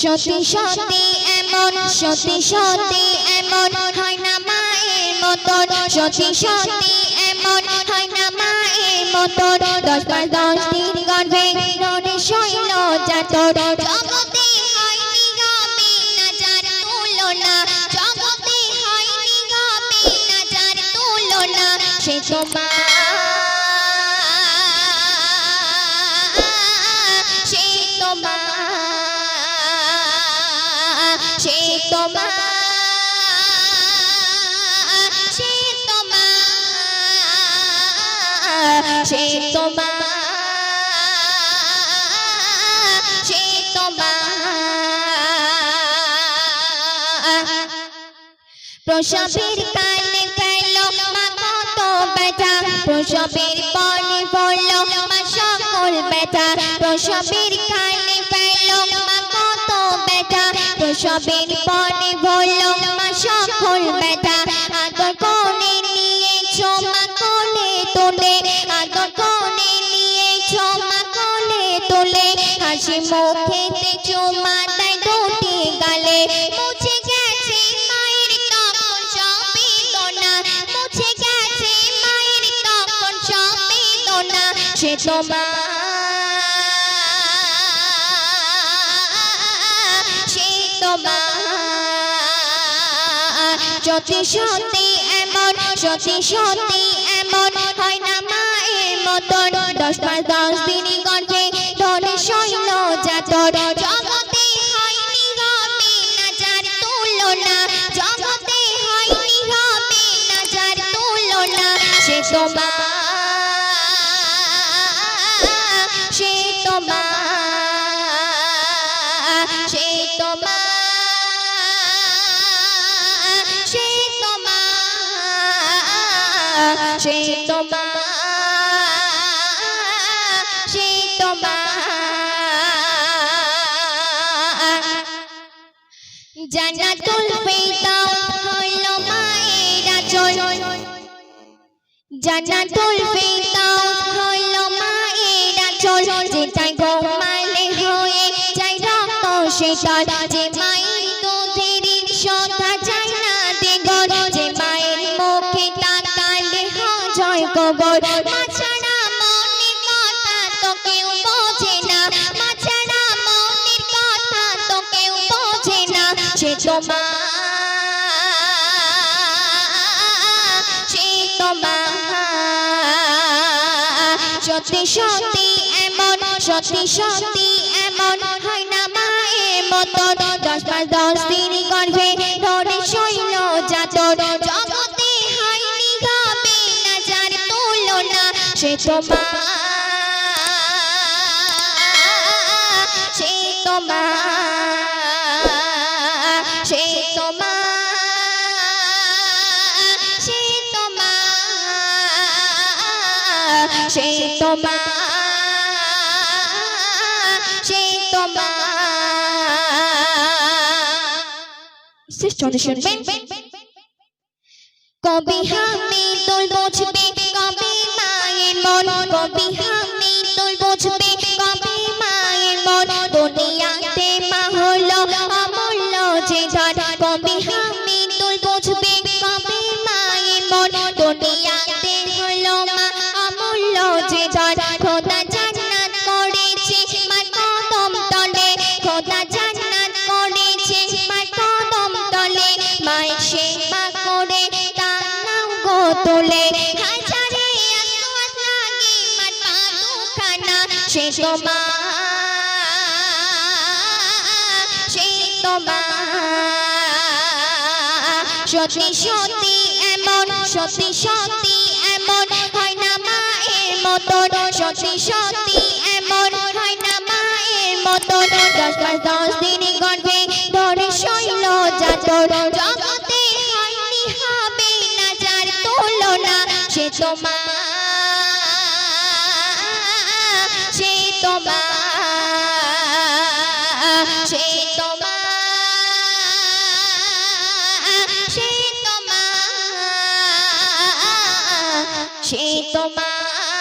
সত্যি সত্যি এমন সত্যি সত্যি এমন, হয় না মায়ের মতন। সত্যি সত্যি এমন, হয় না মায়ের মতন। দশ পাঁচ দশ দিন গর্ভে ধরে শৈল যাতর জগতে হয়নি না যার তুলনা। জগতে হয়নি না যার তুলনা। সে তোমার সে তোমার সে তোমার প্রসবের কালে পেল মা কত ব্যথা প্রসবের মুখেতে চুমা দেয় দুটি গালে। মুছে গেছে মায়ের তখন সব বেদনা মুছে গেছে মায়ের তখন সে এমন এমন হয় না মায়ের মতন। দশ পাঁচ দশ দিন সে তোমার সে তোমার সে তোমার সে তোমার সে তোমার সে জান্নাতুল ফেরদাউস হইল আঁচল। জান্নাতুল ফেরদাউস হলো মায়ের আঁচল যেটাই গোমালে হয়ে যায় রক্ত শীতল যে মায়ের সত্যি সত্যি এমন, সত্যি সত্যি এমন হয় না মায়ের মতন। দশ পাঁচ দশ দিন গর্ভে ধরে শৈল যাতর জগতে হয়নি গাবে না যার তুলনা। সে তোমার সে সে সে তোমার সে শেষ চলে শুনবেন কবি হামি তোলে হাজারে আসওয়াত লাগে মার পা সে তোমার সে তোমার সত্যি সত্যি এমন, সত্যি সত্যি এমন হয় না মায়ের মতন। সত্যি সত্যি এমন হয় না মায়ের মতন। দশ দশ দিন গর্ভে ধরে শৈল যাতর সেই তোমার